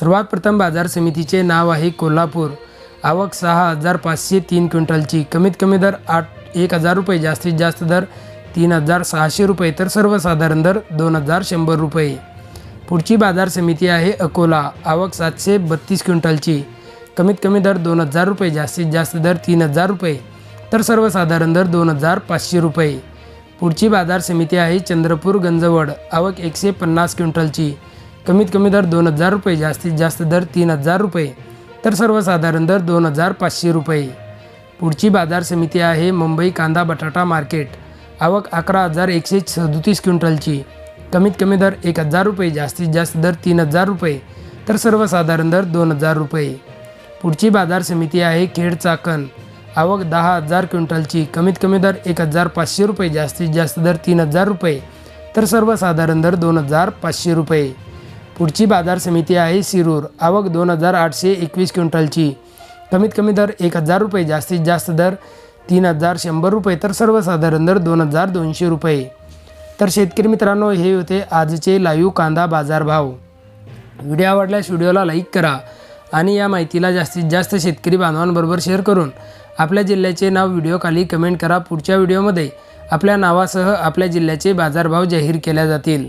सर्वात प्रथम बाजार समितीचे नाव आहे कोल्हापूर. आवक सहा हजार पाचशे तीन क्विंटलची. कमीत कमी दर आठ एक हजार रुपये. जास्तीत जास्त दर तीन हजार सहाशे रुपये. तर सर्वसाधारण दर दोन हजार शंभर रुपये. पुढची बाजार समिती आहे अकोला. आवक सातशे बत्तीस क्विंटलची. कमीत कमी दर दोन हजार रुपये. जास्तीत जास्त दर तीन हजार रुपये. तर सर्वसाधारण दर दोन हजार पाचशे रुपये. पुढची बाजार समिती आहे चंद्रपूर गंजवड. आवक एकशे पन्नास क्विंटलची. कमीत कमी दर दोन हजार रुपये जास्तीत जास्त दर तीन हजार रुपये. तर सर्वसाधारण दर दोन हजार पाचशे रुपये. पुढची बाजार समिती आहे मुंबई कांदा बटाटा मार्केट. आवक अकरा हजार एकशे सदोतीस क्विंटलची. कमीत कमी दर एक हजार रुपये जास्तीत जास्त दर तीन हजार रुपये. तर सर्वसाधारण दर दोन हजार रुपये. पुढची बाजार समिती आहे खेड चाकण. आवक दहा हजार क्विंटलची. कमीत कमी दर एक हजार पाचशे रुपये जास्तीत जास्त दर तीन हजार रुपये. तर सर्वसाधारण दर दोन हजार पाचशे रुपये. पुढची बाजार समिती आहे शिरूर. आवक दोन हजार आठशे एकवीस क्विंटलची. कमीत कमी दर एक हजार रुपये जास्तीत जास्त दर तीन हजार शंभर रुपये तर सर्वसाधारण दर दोन हजार दोनशे रुपये. तर शेतकरी मित्रांनो हे होते आजचे लाईव्ह कांदा बाजारभाव. व्हिडिओ आवडल्यास व्हिडिओला लाईक करा आणि या माहितीला जास्तीत जास्त शेतकरी बांधवांबरोबर शेअर करून आपल्या जिल्ह्याचे नाव व्हिडिओखाली कमेंट करा. पुढच्या व्हिडिओमध्ये आपल्या नावासह आपल्या जिल्ह्याचे बाजारभाव जाहीर केल्या जातील.